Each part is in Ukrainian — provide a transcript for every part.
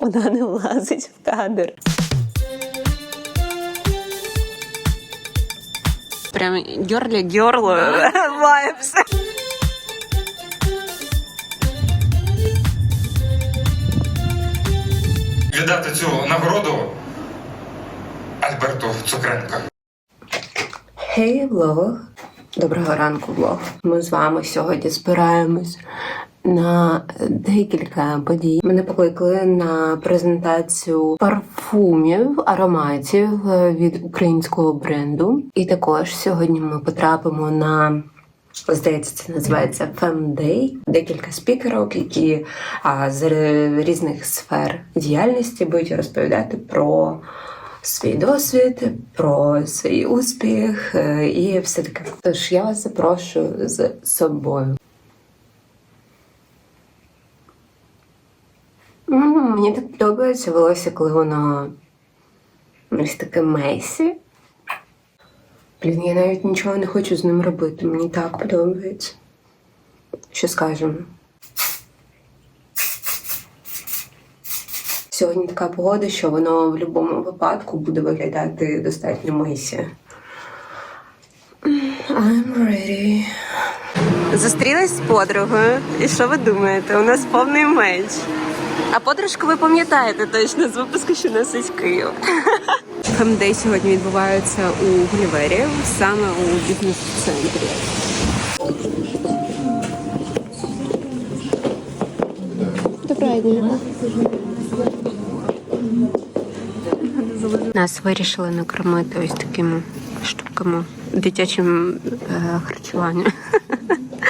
Вона не влазить в кадр. Прям герли герло вайбс. віддати цю нагороду Альберту Цукренко. Хей, влог. Доброго ранку, влог. Ми з вами сьогодні збираємось на декілька подій. Мене покликали на презентацію парфумів, ароматів е, від українського бренду. І також сьогодні ми потрапимо на. Здається, це називається Fem Day. Декілька спікерок, які а, з різних сфер діяльності будуть розповідати про свій досвід, про свій успіх е, і все таке. Тож я вас запрошую з собою. Мені так подобається волосся, коли воно ось таке мейсі. Блін, я навіть нічого не хочу з ним робити. Мені так подобається. Що скажемо? Сьогодні така погода, що воно в будь-якому випадку буде виглядати достатньо мисі. I'm ready. Зустрілась з подругою. І що ви думаєте? У нас повний меч. А подружку ви пам'ятаєте точно з випуску, що носить Київ. Фемдей сьогодні відбувається у Гулівері, саме у бізнес-центрі. Доброго дня. Нас вирішили накормити ось такими штуками дитячим е, харчуванням.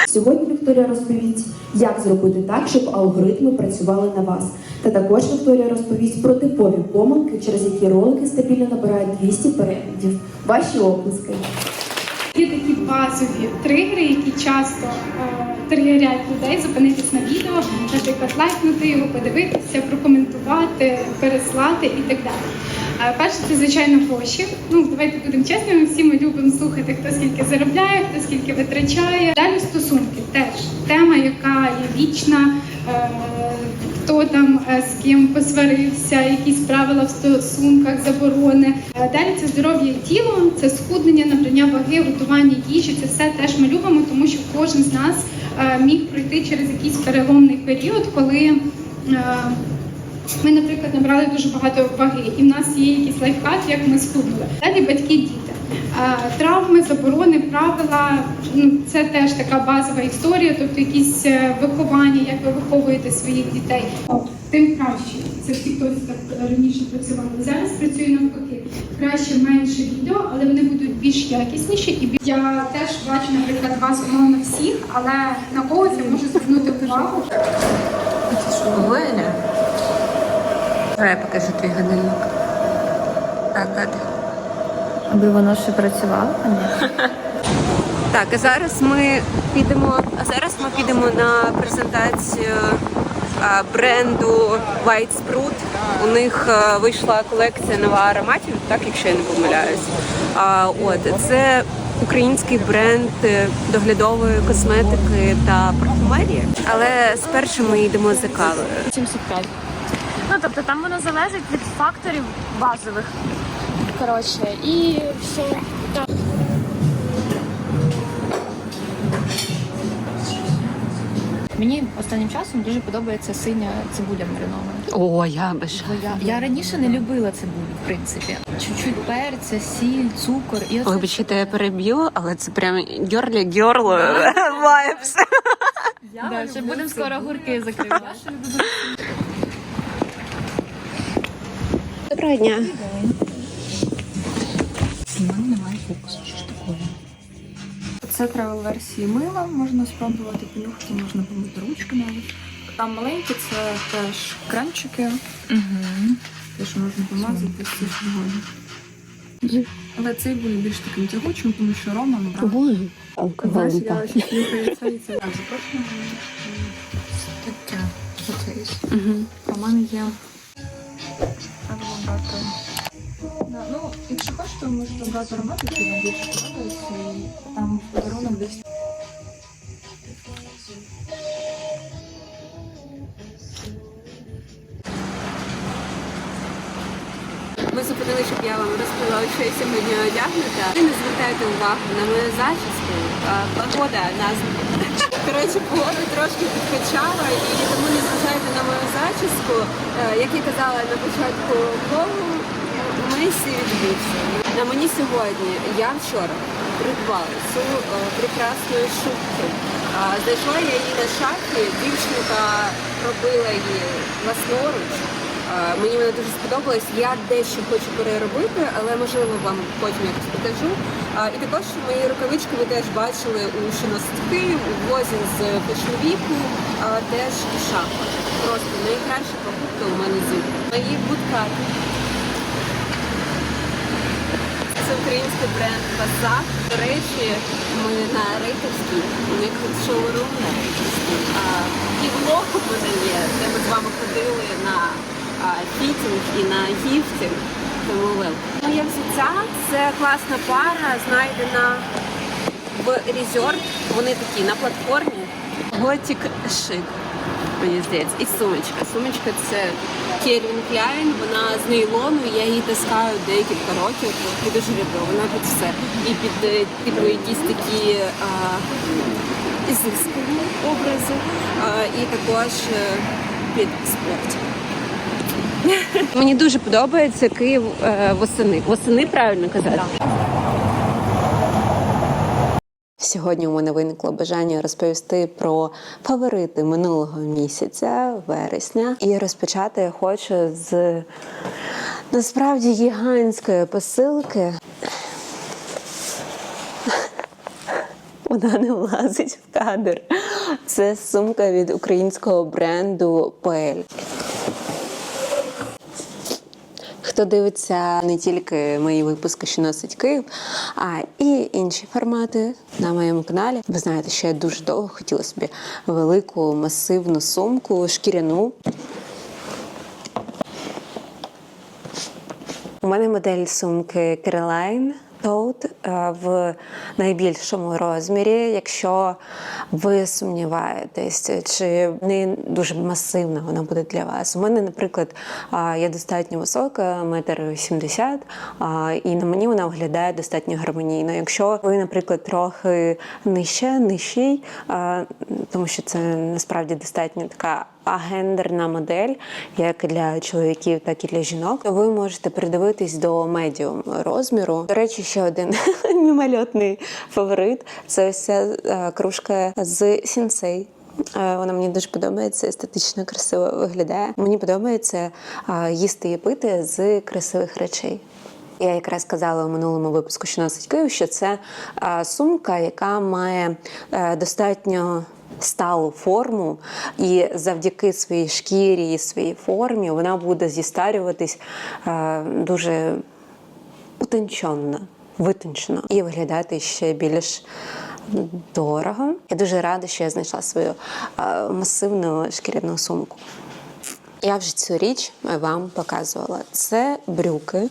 Сьогодні Вікторія розповість, як зробити так, щоб алгоритми працювали на вас. Та також Вікторія розповість про типові помилки, через які ролики стабільно набирають 200 переглядів. Ваші оплески. Є такі базові тригери, які часто е, тригерять людей зупинитись на відео, наприклад, лайкнути його, подивитися, прокоментувати, переслати і так далі. Перше, це звичайно гроші. Ну давайте будемо чесними. Всі ми любимо слухати, хто скільки заробляє, хто скільки витрачає. Далі стосунки теж тема, яка є вічна. Е, хто там е, з ким посварився, якісь правила в стосунках, заборони. Е, Далі це здоров'я і тіло, це схуднення, набрання ваги, готування їжі. Це все теж ми любимо, тому що кожен з нас міг пройти через якийсь переломний період, коли. Ми, наприклад, набрали дуже багато ваги, і в нас є якийсь лайфхак, як ми схуднули. Далі батьки, діти. Травми, заборони, правила ну, це теж така базова історія, тобто якісь е, виховання, як ви виховуєте своїх дітей. Тим краще. Це всі хтось так раніше працювали. Зараз працює навпаки. Краще менше відео, але вони будуть більш якісніші. І бі- я теж бачу, наприклад, вас на всіх, але на когось я можу звернути увагу. Воля. Давай я покажу твій годинник. Так, так. Аби воно ще працювало, ні. Так, а зараз ми підемо. А зараз ми підемо на презентацію а, бренду White Sprout. У них а, вийшла колекція нова ароматів, так якщо я не помиляюсь. А, от це український бренд е, доглядової косметики та парфумерії. Але спершу ми йдемо за кавою. 75. Тобто там воно залежить від факторів базових. Коротше, і все. Мені останнім часом дуже подобається синя цибуля маринована. О, я бажаю. Я, я раніше не любила цибулю, в принципі. Чуть-чуть перця, сіль, цукор. І оце Вибачте, я переб'ю, але це прям герлі герло вайбс. Да, ще будемо скоро огурки закривати. Доброго дня. Це тревел версії мила, можна спробувати понюхати, можна помити ручки навіть. Там маленькі це теж кремчики, Угу. те, що можна помазати всі вогонь. Але цей буде більш таким тягучим, тому що рома набрав. Ой, Знаєш, я це і це. Так, запрошуємо. Таке. Оце. Угу. А мене є. Брати. Да, ну, якщо хочете, ви можете брати аромат, який вам більше подобається, і там подарунок десь Ми зупинили, щоб я вам розповіла, що я сьогодні одягнута. Ви не звертайте увагу на мою зачіску. Погода нас коротше, погоду трошки підкачала, і тому не зважайте на мою зачіску. Е, Як я казала на початку колу, мисі відбувся. На мені сьогодні я вчора придбала цю е, прекрасну шубку. А, Знайшла я її на шафі, дівчинка робила її власноруч. Мені вона дуже сподобалась. Я дещо хочу переробити, але можливо вам потім якось покажу. І також мої рукавички ви теж бачили у шиностки, у возі з пешновіку, теж і шафа. Просто найкраща покупка у мене з Мої будкати. Це український бренд Passat. До речі, ми на Рейтерській, у них шоурум на Рейтерській. І влог у мене є, де ми з вами ходили на фітінг і на гіфтінг. Тому. Моє взуття це класна пара, знайдена в Resort. Вони такі на платформі. Готік шик. Мені здається, і сумочка. Сумочка це Calvin Klein, вона з нейлону, я її таскаю декілька років і дуже люблю. Вона під все. І під типу якісь такі а, образи, а, і також е, під спорт. Мені дуже подобається Київ е, восени. Восени правильно казати. Сьогодні у мене виникло бажання розповісти про фаворити минулого місяця, вересня. І розпочати я хочу з насправді гігантської посилки. Вона не влазить в кадр. Це сумка від українського бренду PL. Хто дивиться не тільки мої випуски, що носить Київ, а і інші формати на моєму каналі. Ви знаєте, що я дуже довго хотіла собі велику масивну сумку, шкіряну. У мене модель сумки Caroline Tote е, в найбільшому розмірі. Якщо ви сумніваєтесь, чи не дуже масивна вона буде для вас. У мене, наприклад, я достатньо висока, метр сімдесят, і на мені вона виглядає достатньо гармонійно. Якщо ви, наприклад, трохи нижче, нижчий, тому що це насправді достатньо така агендерна модель, як для чоловіків, так і для жінок. Ви можете придивитись до медіум розміру. До речі, ще один мімольотний фаворит це ця е, кружка з сінсей. Е, Вона мені дуже подобається, естетично красиво виглядає. Мені подобається е, їсти і пити з красивих речей. Я якраз казала у минулому випуску, що носить Київ, що це сумка, яка має достатньо сталу форму, і завдяки своїй шкірі і своїй формі вона буде зістарюватись е, дуже утонченно, витончено і виглядати ще більш дорого. Я дуже рада, що я знайшла свою е, масивну шкіряну сумку. Я вже цю річ вам показувала. Це брюки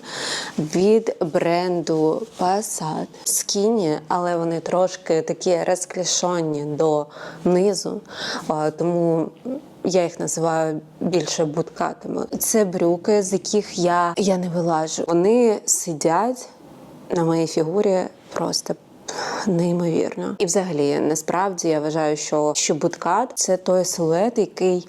від бренду Passat Skinny, але вони трошки такі розклішені до низу, тому я їх називаю більше буткатами. Це брюки, з яких я, я не вилажу. Вони сидять на моїй фігурі просто неймовірно. І взагалі, насправді я вважаю, що, що буткат це той силует, який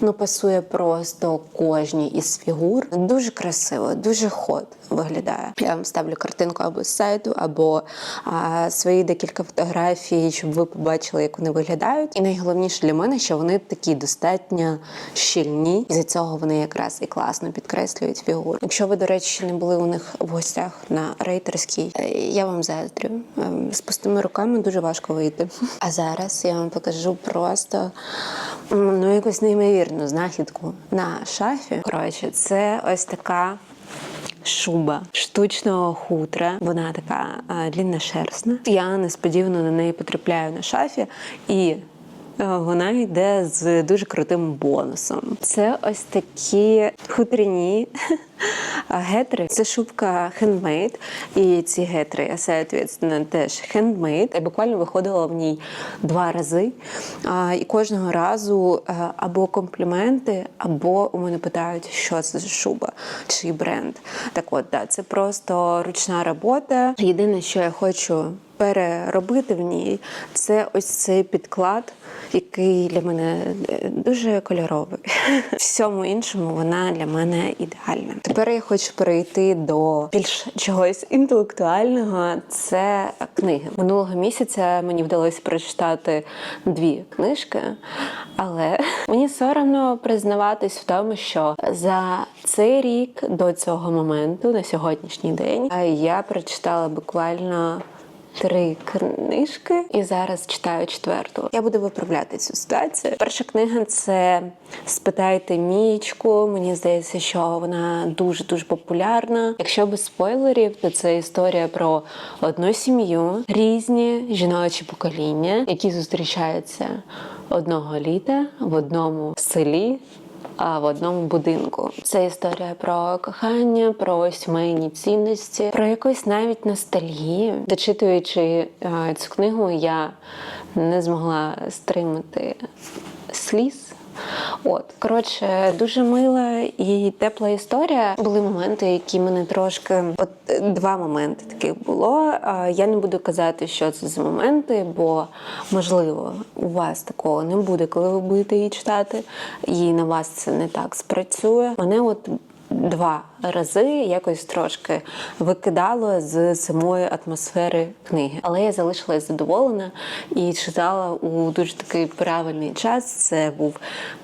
ну пасує просто кожній із фігур. Дуже красиво, дуже ход виглядає. Я вам ставлю картинку або з сайту, або а, свої декілька фотографій, щоб ви побачили, як вони виглядають. І найголовніше для мене, що вони такі достатньо щільні, і за цього вони якраз і класно підкреслюють фігуру. Якщо ви, до речі, не були у них в гостях на рейтерській, е, я вам заздрю. Ем, З пустими руками дуже важко вийти. А зараз я вам покажу просто ну якусь неймовірну знахідку на шафі. Коротше, це ось така. Шуба штучного хутра, вона така а, длінношерстна. Я несподівано на неї потрапляю на шафі, і е, вона йде з дуже крутим бонусом. Це ось такі хутряні гетри. Це шубка хендмейд, і ці гетри, соответственно, теж хендмейд. Я буквально виходила в ній два рази. І кожного разу е, або компліменти, або у мене питають, що це за шуба, чий бренд. Так от, да, це просто ручна робота. Єдине, що я хочу переробити в ній, це ось цей підклад, який для мене е, дуже кольоровий. Всьому іншому вона для мене ідеальна. Тепер я хочу перейти до більш чогось інтелектуального. Це книги. Минулого місяця мені вдалося прочитати дві книжки, але мені соромно признаватись в тому, що за цей рік до цього моменту, на сьогоднішній день, е, я прочитала буквально три книжки і зараз читаю четверту. Я буду виправляти цю ситуацію. Перша книга це Спитайте Мічку. Мені здається, що вона дуже дуже популярна. Якщо без спойлерів, то це історія про одну сім'ю, різні жіночі покоління, які зустрічаються одного літа в одному селі в одному будинку. Це історія про кохання, про сімейні цінності, про якусь навіть ностальгію. Дочитуючи е, цю книгу, я не змогла стримати сліз. От, коротше, дуже мила і тепла історія. Були моменти, які мене трошки. От два моменти таких було. Я не буду казати, що це за моменти, бо можливо у вас такого не буде, коли ви будете її читати, і на вас це не так спрацює. Мене от два рази якось трошки викидало з самої атмосфери книги. Але я залишилась задоволена і читала у дуже такий правильний час. Це був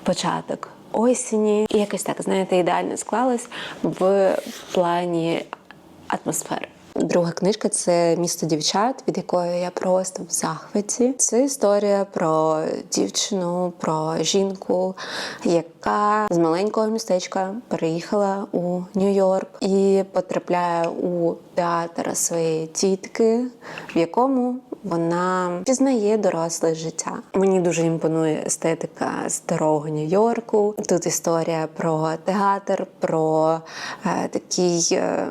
початок осені. І якось так, знаєте, ідеально склалось в плані атмосфери. Друга книжка це місто дівчат, від якої я просто в захваті. Це історія про дівчину, про жінку, яка з маленького містечка переїхала у Нью-Йорк і потрапляє у театр своєї тітки, в якому вона пізнає доросле життя. Мені дуже імпонує естетика старого Нью-Йорку. Тут історія про театр, про е, такий. е,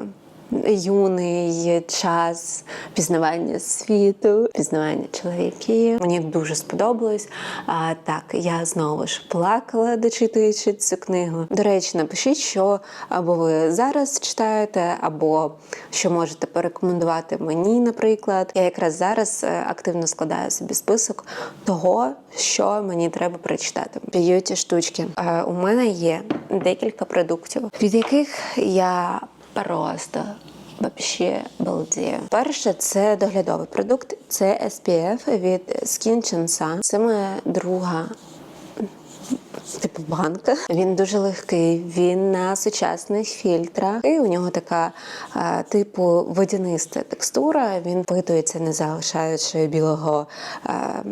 юний час пізнавання світу, пізнавання чоловіків. Мені дуже сподобалось. А так, я знову ж плакала, дочитуючи цю книгу. До речі, напишіть, що або ви зараз читаєте, або що можете порекомендувати мені, наприклад. Я якраз зараз е, активно складаю собі список того, що мені треба прочитати. Б'юті штучки. Е, У мене є декілька продуктів, від яких я просто Вообще балдею. Перше, це доглядовий продукт. Це SPF від Skin Chansa. Це моя друга. Типу банка. Він дуже легкий, він на сучасних фільтрах. І у нього така е, типу водяниста текстура. Він впитується, не залишаючи білого. е,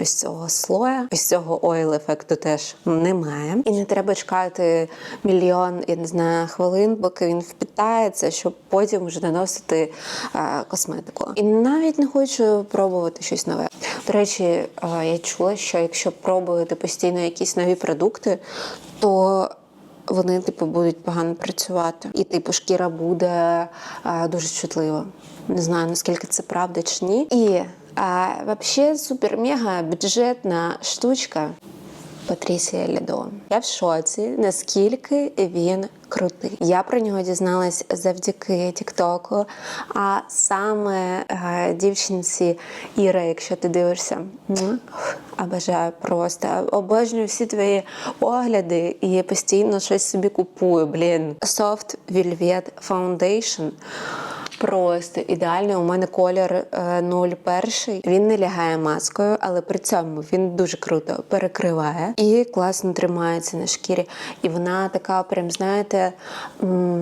Ось цього слоя, ось цього ойл ефекту теж немає. І не треба чекати мільйон, я не знаю, хвилин, поки він впитається, щоб потім вже наносити е, косметику. І навіть не хочу пробувати щось нове. До речі, е, я чула, що якщо пробувати постійно якісь нові продукти, то вони типу будуть погано працювати, і типу шкіра буде е, дуже чутлива. Не знаю наскільки це правда чи ні. І а, вообще супер-мега бюджетна штучка. Патрісія Лідо. Я в шоці, наскільки він крутий. Я про нього дізналась завдяки Тіктоку. А саме е, дівчинці Іра, якщо ти дивишся, обожаю просто. Обожнюю всі твої огляди і постійно щось собі купую. Блін. Soft Velvet Foundation. Просто ідеальний. У мене колір е, 01. Він не лягає маскою, але при цьому він дуже круто перекриває і класно тримається на шкірі. І вона така, прям знаєте,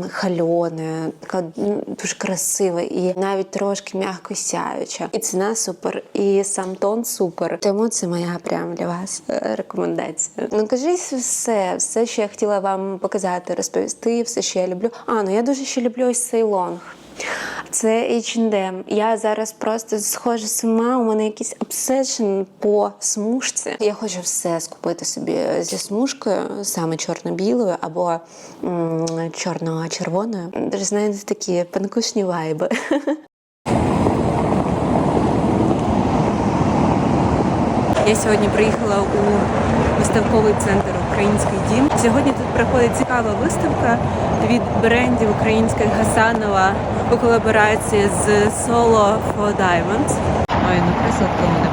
хальона, така дуже красива і навіть трошки м'яко сяюча. І ціна супер, і сам тон супер. Тому це моя прям для вас е, рекомендація. Ну кажіть все, все, що я хотіла вам показати, розповісти, все, що я люблю. А, ну я дуже ще люблю ось цей лонг. Це H&M. Я зараз просто схожа з ума. У мене якийсь обсешн по смужці. Я хочу все скупити собі зі смужкою, саме чорно-білою або чорно-червоною. Знаєте, такі панкушні вайби. Я сьогодні приїхала у виставковий центр Український дім. Сьогодні тут проходить цікава виставка від брендів українських Гасанова у колаборації з Solo for Diamonds. Ой, ну красотка мене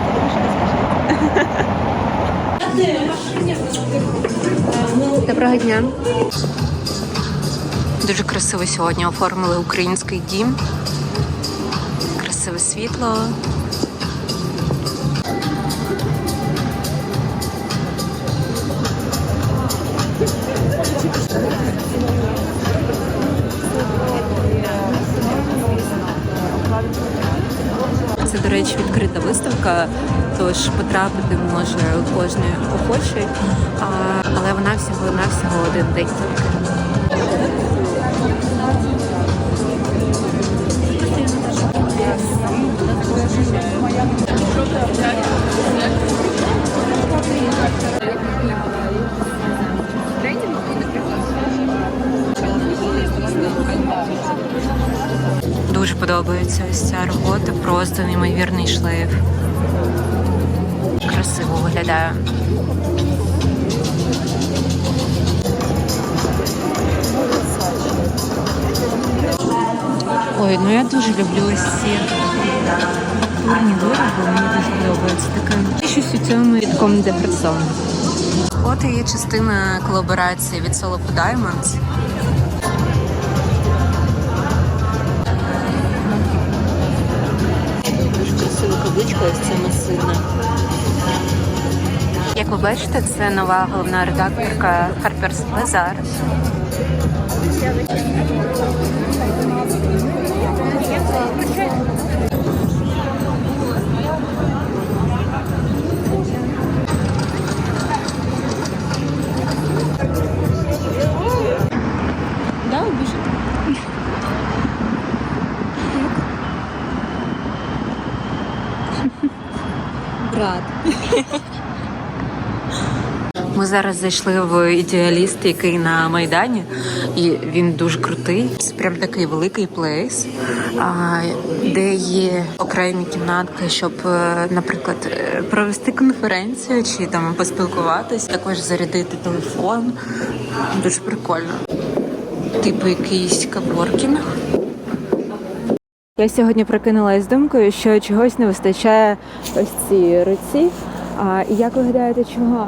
скажіть. Доброго дня. Дуже красиво сьогодні оформили український дім. Красиве світло. Відкрита виставка, тож потрапити може кожен охочий, але вона всього навсього один день тільки. Просто неймовірний шлейф. Красиво виглядає. Ой, ну я дуже люблю ось ці культурні вироби, мені дуже подобається таке. І щось у цьому від Comme От і є частина колаборації від Solo Diamonds. Красива ось ця масивна. Як ви бачите, це нова головна редакторка Harper's Bazaar. Брат. Ми зараз зайшли в ідеаліст, який на Майдані, і він дуже крутий. Це прям такий великий плейс, де є окремі кімнатки, щоб, е, наприклад, е, провести конференцію чи там поспілкуватись, також зарядити телефон. Дуже прикольно. Типу якийсь каворкінг. Я сьогодні прокинулася з думкою, що чогось не вистачає ось цій руці. А, як ви гадаєте, чого?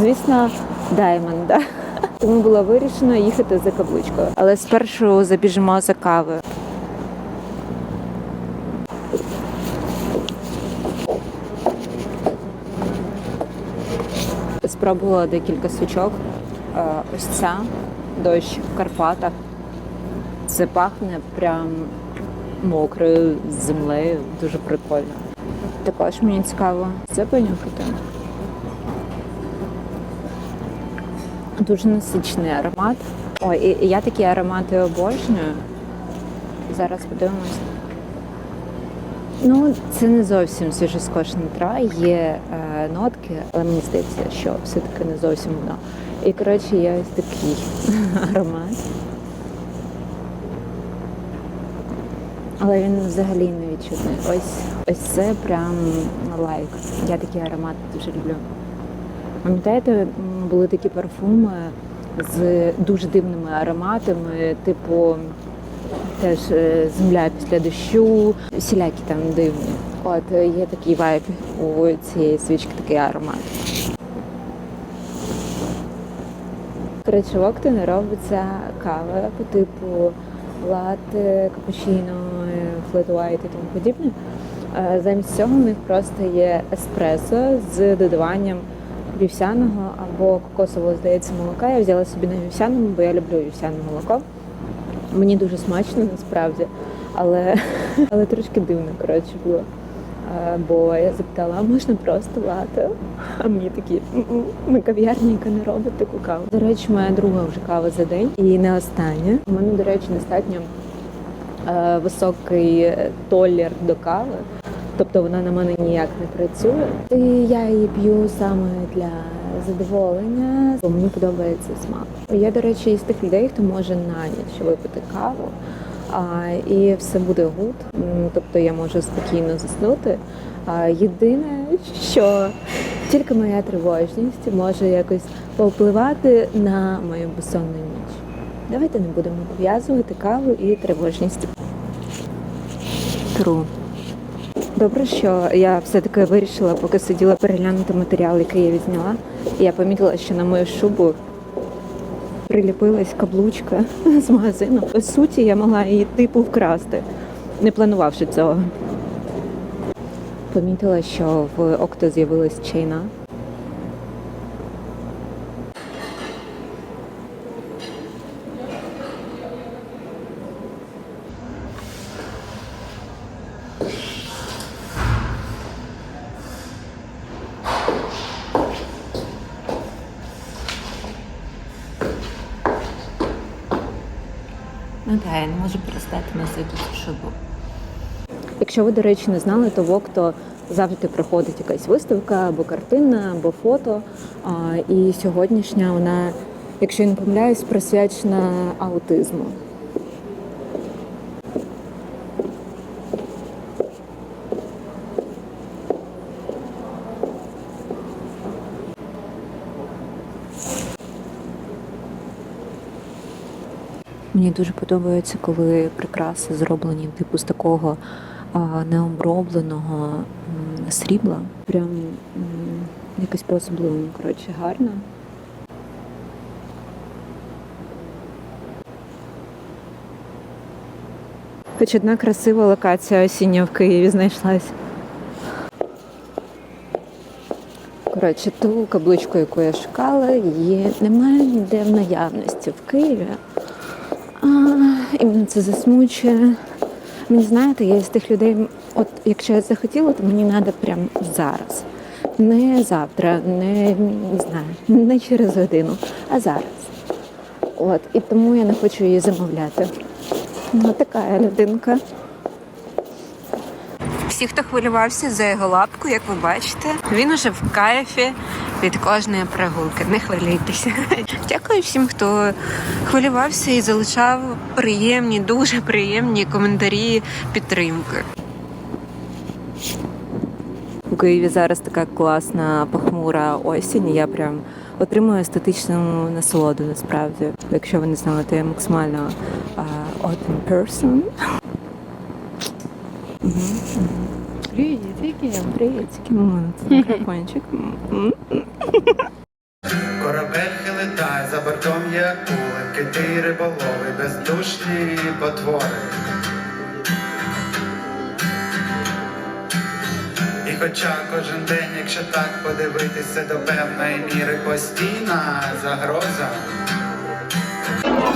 Звісно, даймонда. Тому було вирішено їхати за каблучкою. Але спершу забіжимо за кавою. Спробувала декілька свічок. Ось ця дощ в Карпатах. Це пахне прям мокрою землею, дуже прикольно. Також мені цікаво це понюхати. Дуже насичений аромат. Ой, і, і я такі аромати обожнюю. Зараз подивимось. Ну, це не зовсім свіжоскошена трава, є е, нотки, але мені здається, що все-таки не зовсім воно. І коротше, є ось такий аромат. Але він взагалі не відчутний. Ось ось це прям лайк. Я такі аромати дуже люблю. Пам'ятаєте, були такі парфуми з дуже дивними ароматами, типу теж е, земля після дощу, всілякі там дивні. От є такий вайб у цієї свічки, такий аромат. Коротше, в Октоні робиться кава по типу латте, капучино, white і тому подібне. Е, Замість цього в них просто є еспресо з додаванням вівсяного або кокосового, здається, молока. Я взяла собі на вівсяному, бо я люблю вівсяне молоко. Мені дуже смачно насправді, але, але трошки дивно коротше було. Е, Бо я запитала, а можна просто лати? А мені такі, «М-м, ми кав'ярня, яка не робить таку каву. До речі, моя друга вже кава за день і не остання. У мене, до речі, достатньо високий толер до кави. Тобто вона на мене ніяк не працює. І я її п'ю саме для задоволення, бо мені подобається смак. Я, до речі, із тих людей, хто може на ніч випити каву, а, і все буде гуд. Тобто я можу спокійно заснути. А, єдине, що тільки моя тривожність може якось повпливати на мою безсонну ніч. Давайте не будемо пов'язувати каву і тривожність. Тру. Добре, що я все-таки вирішила, поки сиділа переглянути матеріал, який я відзняла. Я помітила, що на мою шубу приліпилась каблучка з магазину. По суті, я могла її типу вкрасти, не планувавши цього. Помітила, що в Окто з'явилась чайна. Ну так, я не можу перестати носити цю шубу. Якщо ви, до речі, не знали, то в завжди проходить якась виставка або картина, або фото. І сьогоднішня вона, якщо я не помиляюсь, присвячена аутизму. Мені дуже подобається, коли прикраси зроблені типу з такого необробленого срібла. Прям якось по-особливому, коротше, гарно. Хоч одна красива локація осіння в Києві знайшлась. Коротше, ту каблучку, яку я шукала, її немає ніде в наявності в Києві. І мене це засмучує. Мені знаєте, я з тих людей, от якщо я захотіла, то мені треба прямо зараз. Не завтра, не, не знаю, не через годину, а зараз. От, і тому я не хочу її замовляти. Ну, така я людинка. Всі, хто хвилювався за його лапку, як ви бачите, він уже в кайфі від кожної прогулки. Не хвилюйтеся. Дякую всім, хто хвилювався і залишав приємні, дуже приємні коментарі підтримки. У Києві зараз така класна похмура осінь. і Я прям отримую естетичну насолоду насправді. Якщо ви не знали, то я максимально а, autumn person. Привітики, привітики, момент. Мікрофончик. Корабель хилитає, за бортом є акули, кити риболови, бездушні потвори. І хоча кожен день, якщо так подивитися до певної міри постійна загроза.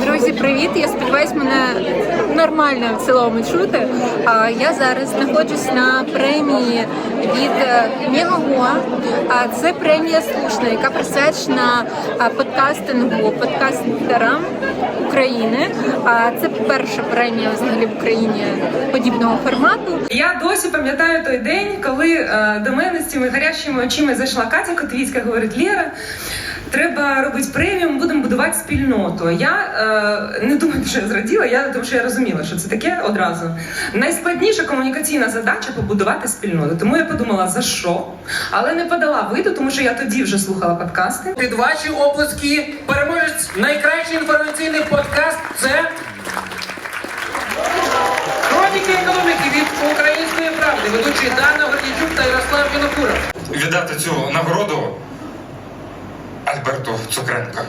Друзі, привіт! Я сподіваюся, мене нормально в цілому чути. Я зараз знаходжусь на премії від е, Мегаго. А Це премія слушна, яка присвячена подкастингу, подкастерам України. Це перша премія взагалі в Україні подібного формату. Я досі пам'ятаю той день, коли е, до мене з цими гарячими очима зайшла Катя Котвіцька, говорить Лєра. Треба робити премію, ми будемо будувати спільноту. Я е, не думаю, що я зраділа, я тому що я розуміла, що це таке одразу. Найскладніша комунікаційна задача побудувати спільноту. Тому я подумала, за що, але не подала виду, тому що я тоді вже слухала подкасти. Під ваші оплески переможець найкращий інформаційний подкаст це Хроніки економіки від української правди. Ведучі Дана Гордійчук та Ярослав Вінокуров. Віддати цю нагороду Альберту Цукренко.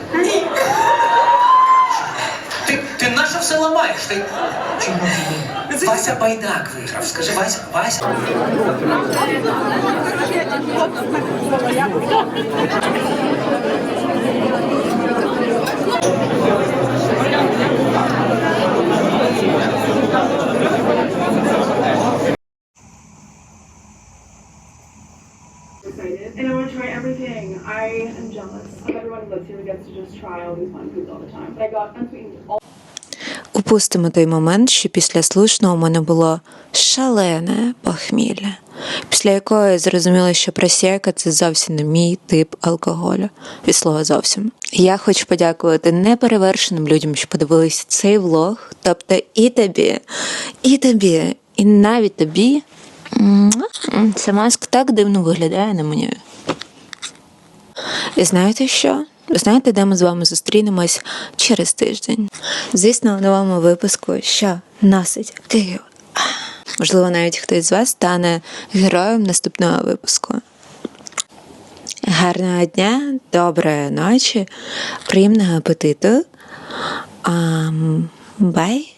Ти, ти наше все ламаєш. Ти... Чому? Вася Байдак виграв. Скажи, Вася, Вася. excited and I want to try everything. I am jealous everyone lives here gets to just try all these fun foods all the time. But I got unsweetened all У Допустимо той момент, що після слушного у мене було шалене похмілля, після якого я зрозуміла, що просека це зовсім не мій тип алкоголю. Від слова зовсім. Я хочу подякувати неперевершеним людям, що подивилися цей влог. Тобто і тобі, і тобі, і навіть тобі. Ця маска так дивно виглядає на мені. І знаєте що? Ви знаєте, де ми з вами зустрінемось через тиждень? Звісно, в новому випуску, що носить Київ. Можливо, навіть хтось з вас стане героєм наступного випуску. Гарного дня, доброї ночі, приємного апетиту. Um, bye.